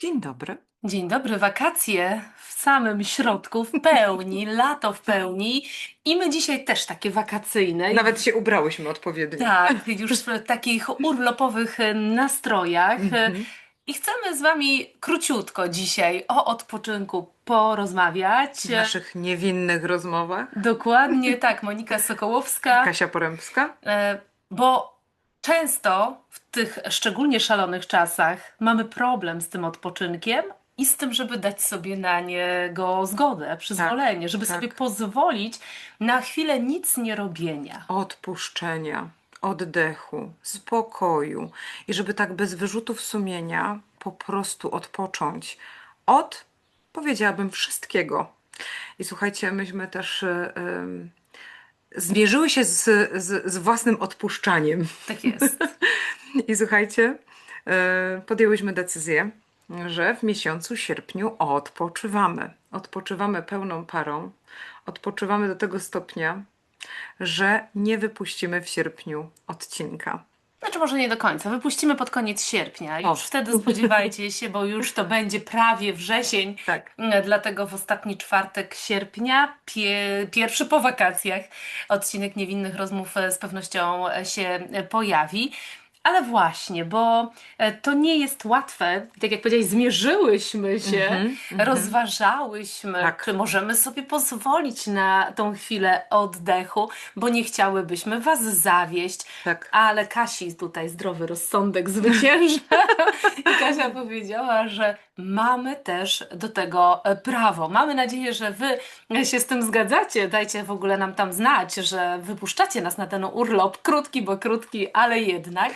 Dzień dobry. Dzień dobry, wakacje w samym środku, w pełni, lato w pełni i my dzisiaj też takie wakacyjne. Nawet się ubrałyśmy odpowiednio. Tak, już w takich urlopowych e, nastrojach. E, Mhm. I chcemy z Wami króciutko dzisiaj o odpoczynku porozmawiać. W naszych niewinnych rozmowach. Dokładnie tak, Monika Sokołowska. Kasia Porębska. E, Bo często w tych szczególnie szalonych czasach mamy problem z tym odpoczynkiem i z tym, żeby dać sobie na niego zgodę, przyzwolenie, żeby tak. sobie pozwolić na chwilę nic nie robienia. Odpuszczenia, oddechu, spokoju. I żeby tak bez wyrzutów sumienia po prostu odpocząć od, powiedziałabym, wszystkiego. I słuchajcie, myśmy też y, ym, zmierzyły się z, z, z własnym odpuszczaniem. Tak jest. I słuchajcie, e, podjęłyśmy decyzję, że w miesiącu sierpniu odpoczywamy. Odpoczywamy pełną parą. Odpoczywamy do tego stopnia, że nie wypuścimy w sierpniu odcinka. Znaczy może nie do końca. Wypuścimy pod koniec sierpnia. Już O. wtedy spodziewajcie się, bo już to będzie prawie wrzesień. Tak. Mm, Dlatego w ostatni czwartek sierpnia, pie, pierwszy po wakacjach, odcinek Niewinnych Rozmów e, z pewnością e, się e, pojawi. Ale właśnie, bo e, to nie jest łatwe. Tak jak powiedziałeś, zmierzyłyśmy się, Mhm, mhm. rozważałyśmy, Tak. czy możemy sobie pozwolić na tą chwilę oddechu, bo nie chciałybyśmy Was zawieść. Tak. Ale Kasi tutaj zdrowy rozsądek zwycięża. I Kasia powiedziała, że mamy też do tego e, prawo. Mamy nadzieję, że Wy się z tym zgadzacie. Dajcie w ogóle nam tam znać, że wypuszczacie nas na ten urlop. Krótki, bo krótki, ale jednak.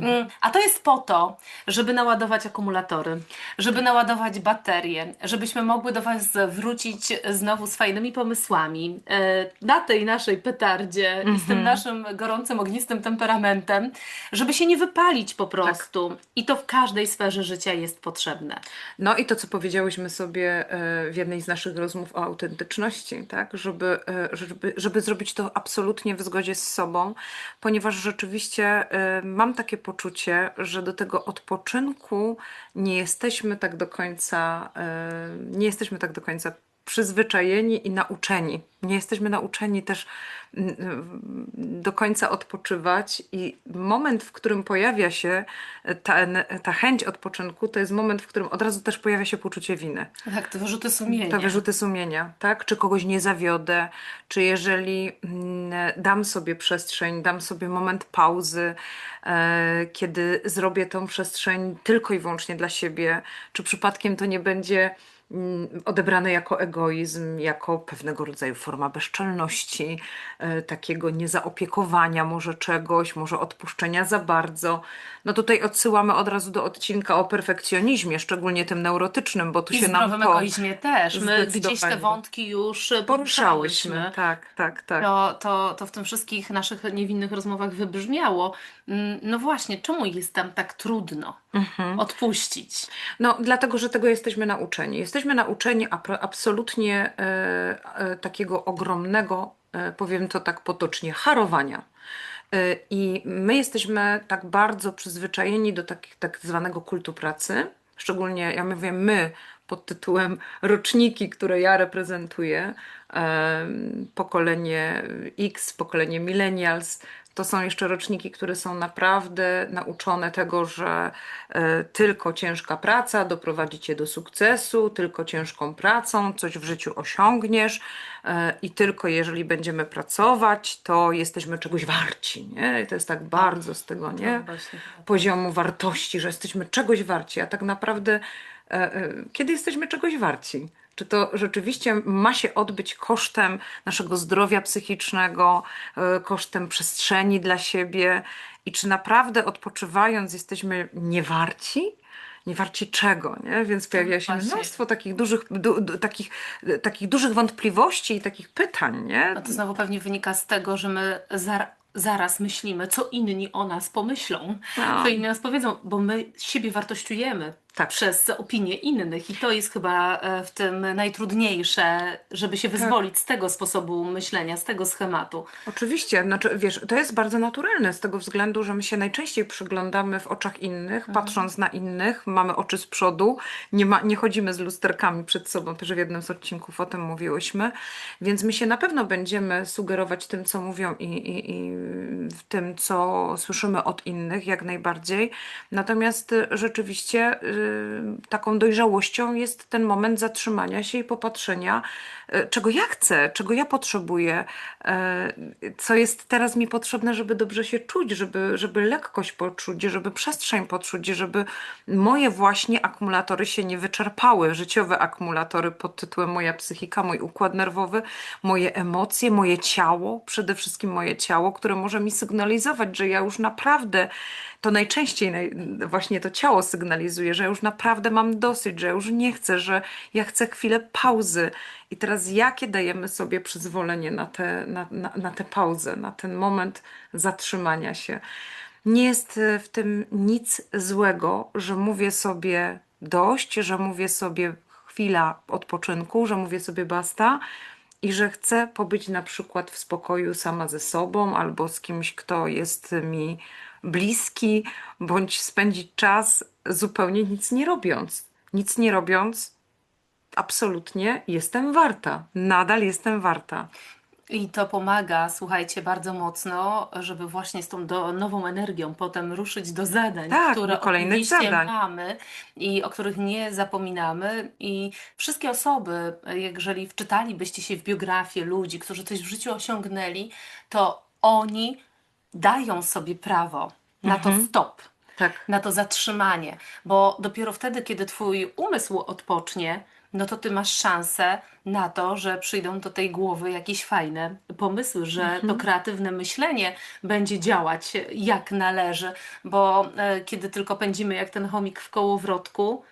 Mm, A to jest po to, żeby naładować akumulatory, żeby naładować baterie, żebyśmy mogły do Was wrócić znowu z fajnymi pomysłami e, na tej naszej petardzie i z tym Mhm. naszym gorącym, ognistym temperamentem, żeby się nie wypalić po prostu. I to w każdej sferze życia jest potrzebne. No i to, co powiedziałyśmy sobie e, w jednej z naszych rozmów o autentyczności, tak? Żeby, e, żeby, żeby zrobić to absolutnie w zgodzie z sobą, ponieważ rzeczywiście e, takie poczucie, że do tego odpoczynku nie jesteśmy tak do końca, e, nie jesteśmy tak do końca przyzwyczajeni i nauczeni. Nie jesteśmy nauczeni też mm, mm, do końca odpoczywać i moment, w którym pojawia się ten, ta chęć odpoczynku, to jest moment, w którym od razu też pojawia się poczucie winy. Tak, te wyrzuty sumienia. Te wyrzuty sumienia, tak? Czy kogoś nie zawiodę, czy jeżeli mm, dam sobie przestrzeń, dam sobie moment pauzy, e, kiedy zrobię tą przestrzeń tylko i wyłącznie dla siebie, czy przypadkiem to nie będzie odebrane jako egoizm, jako pewnego rodzaju forma bezczelności, e, takiego niezaopiekowania może czegoś, może odpuszczenia za bardzo. No tutaj odsyłamy od razu do odcinka o perfekcjonizmie, szczególnie tym neurotycznym, bo tu I się nam to egoizmie też. My gdzieś te wątki już poruszałyśmy. poruszałyśmy. Tak, tak, tak. To, to, to w tym wszystkich naszych niewinnych rozmowach wybrzmiało. Mm, No właśnie, czemu jest tam tak trudno Mhm. odpuścić? No, dlatego, że tego jesteśmy nauczeni. Jesteśmy nauczeni absolutnie e, e, takiego ogromnego, e, powiem to tak potocznie, harowania. E, I my jesteśmy tak bardzo przyzwyczajeni do tak, tak zwanego kultu pracy. Szczególnie, ja mówię my, pod tytułem roczniki, które ja reprezentuję, em, pokolenie X, pokolenie millennials, to są jeszcze roczniki, które są naprawdę nauczone tego, że e, tylko ciężka praca doprowadzi cię do sukcesu, tylko ciężką pracą coś w życiu osiągniesz e, i tylko jeżeli będziemy pracować, to jesteśmy czegoś warci. Nie? I to jest tak bardzo z tego, nie? No poziomu wartości, że jesteśmy czegoś warci, a tak naprawdę e, kiedy jesteśmy czegoś warci? Czy to rzeczywiście ma się odbyć kosztem naszego zdrowia psychicznego, e, kosztem przestrzeni dla siebie? I czy naprawdę odpoczywając jesteśmy niewarci? Niewarci czego, nie? Więc pojawia się mnóstwo takich dużych, du, du, takich, takich dużych wątpliwości i takich pytań, nie? A to znowu pewnie wynika z tego, że my zar zaraz myślimy, co inni o nas pomyślą, No. co inni nas powiedzą, bo my siebie wartościujemy. Tak. przez opinię innych. I to jest chyba e, w tym najtrudniejsze, żeby się wyzwolić z tego sposobu myślenia, z tego schematu. Oczywiście, znaczy, wiesz, to jest bardzo naturalne z tego względu, że my się najczęściej przyglądamy w oczach innych, patrząc na innych, mamy oczy z przodu, nie, ma, nie chodzimy z lusterkami przed sobą, też w jednym z odcinków o tym mówiłyśmy, więc my się na pewno będziemy sugerować tym, co mówią i, i, i w tym, co słyszymy od innych, jak najbardziej. Natomiast y, rzeczywiście y, taką dojrzałością jest ten moment zatrzymania się i popatrzenia, y, czego ja chcę, czego ja potrzebuję, y, co jest teraz mi potrzebne, żeby dobrze się czuć, żeby, żeby lekkość poczuć, żeby przestrzeń poczuć, żeby moje właśnie akumulatory się nie wyczerpały, życiowe akumulatory pod tytułem moja psychika, mój układ nerwowy, moje emocje, moje ciało, przede wszystkim moje ciało, które może mi sygnalizować, że ja już naprawdę to najczęściej naj, właśnie to ciało sygnalizuje, że już naprawdę mam dosyć, że już nie chcę, że ja chcę chwilę pauzy. I teraz jakie dajemy sobie przyzwolenie na tę na, na, na tę pauzę, na ten moment zatrzymania się? Nie jest e, w tym nic złego, że mówię sobie dość, że mówię sobie chwila odpoczynku, że mówię sobie basta i że chcę pobyć na przykład w spokoju sama ze sobą albo z kimś, kto jest mi bliski, bądź spędzić czas zupełnie nic nie robiąc. Nic nie robiąc, absolutnie jestem warta. Nadal jestem warta. I to pomaga, słuchajcie, bardzo mocno, żeby właśnie z tą do, nową energią potem ruszyć do zadań, Tak, które do kolejnych oczywiście zadań. mamy i o których nie zapominamy. I wszystkie osoby, jeżeli wczytalibyście się w biografię ludzi, którzy coś w życiu osiągnęli, to oni dają sobie prawo na to Mhm. stop Tak. na to zatrzymanie, bo dopiero wtedy, kiedy Twój umysł odpocznie, no to Ty masz szansę na to, że przyjdą do tej głowy jakieś fajne pomysły, że to kreatywne myślenie będzie działać jak należy, bo e, kiedy tylko pędzimy jak ten chomik w kołowrotku,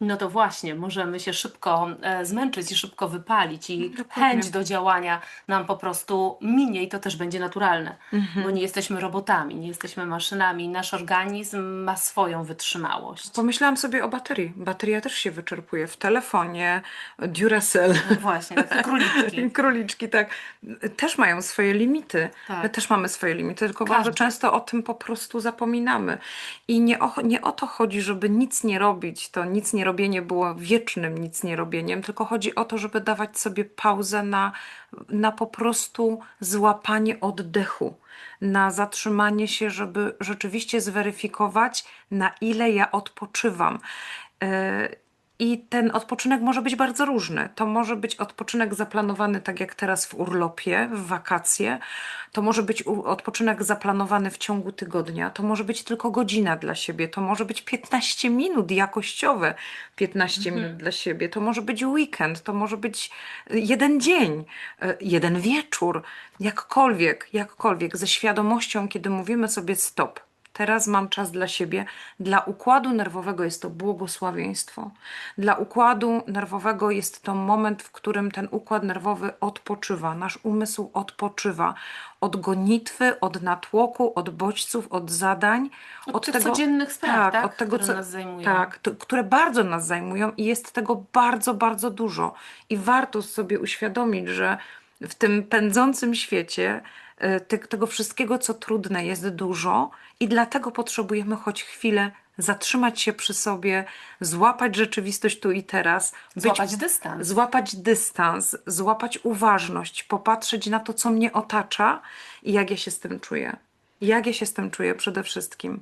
no to właśnie możemy się szybko e, zmęczyć i szybko wypalić i Dokładnie. chęć do działania nam po prostu minie i to też będzie naturalne, Mhm. bo nie jesteśmy robotami, nie jesteśmy maszynami. Nasz organizm ma swoją wytrzymałość. Pomyślałam sobie o baterii. Bateria też się wyczerpuje w telefonie, Duracell. No właśnie, takie króliczki. Króliczki, tak, też mają swoje limity. Tak. My też mamy swoje limity, tylko Każdy. bardzo często o tym po prostu zapominamy. I nie o, nie o to chodzi, żeby nic nie robić. To nic nie robienie było wiecznym nic nie robieniem, tylko chodzi o to, żeby dawać sobie pauzę na, na po prostu złapanie oddechu. Na zatrzymanie się, żeby rzeczywiście zweryfikować, na ile ja odpoczywam. I ten odpoczynek może być bardzo różny. To może być odpoczynek zaplanowany tak jak teraz w urlopie, w wakacje. To może być odpoczynek zaplanowany w ciągu tygodnia. To może być tylko godzina dla siebie. To może być 15 minut jakościowe 15 minut dla siebie. To może być weekend. To może być jeden dzień, e, jeden wieczór. Jakkolwiek, jakkolwiek, ze świadomością, kiedy mówimy sobie stop. Teraz mam czas dla siebie. Dla układu nerwowego jest to błogosławieństwo. Dla układu nerwowego jest to moment, w którym ten układ nerwowy odpoczywa, nasz umysł odpoczywa od gonitwy, od natłoku, od bodźców, od zadań, Od tych codziennych spraw, tak? od tego, Które co, nas zajmują. Tak, to, które bardzo nas zajmują i jest tego bardzo, bardzo dużo. I warto sobie uświadomić, że w tym pędzącym świecie te, tego wszystkiego, co trudne, jest dużo i dlatego potrzebujemy choć chwilę zatrzymać się przy sobie, złapać rzeczywistość tu i teraz, być Złapać dystans. złapać dystans, złapać uważność, popatrzeć na to, co mnie otacza i jak ja się z tym czuję. Jak ja się z tym czuję przede wszystkim.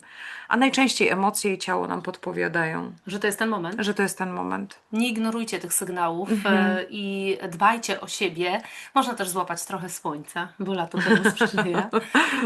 A najczęściej emocje i ciało nam podpowiadają, Że to jest ten moment. że to jest ten moment. Nie ignorujcie tych sygnałów Mhm. e, i dbajcie o siebie. Można też złapać trochę słońca, bo lato temu sprzyja.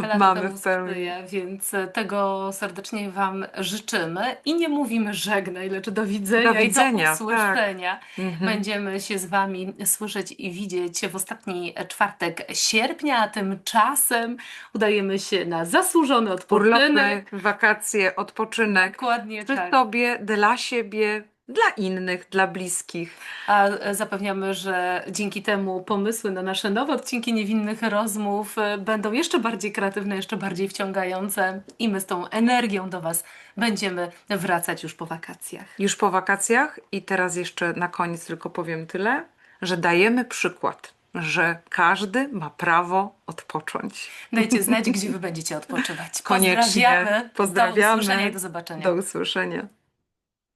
Lato Mamy temu sprzyja, więc tego serdecznie Wam życzymy. I nie mówimy żegnaj, lecz do widzenia, Do widzenia, i do tak. usłyszenia. Mhm. Będziemy się z Wami słyszeć i widzieć w ostatni czwartek sierpnia, a tymczasem udajemy się na zasłużony odpoczynek. Urlopy, wakacje, odpoczynek. Dokładnie Przy tak. sobie, dla siebie, dla innych, dla bliskich. A e, zapewniamy, że dzięki temu pomysły na nasze nowe odcinki niewinnych rozmów e, będą jeszcze bardziej kreatywne, jeszcze bardziej wciągające i my z tą energią do Was będziemy wracać już po wakacjach. Już po wakacjach i teraz jeszcze na koniec tylko powiem tyle, że dajemy przykład, że każdy ma prawo odpocząć. Dajcie znać, gdzie Wy będziecie odpoczywać. Koniecznie. Pozdrawiamy. Do Pozdrawiamy. usłyszenia i do zobaczenia. Do usłyszenia.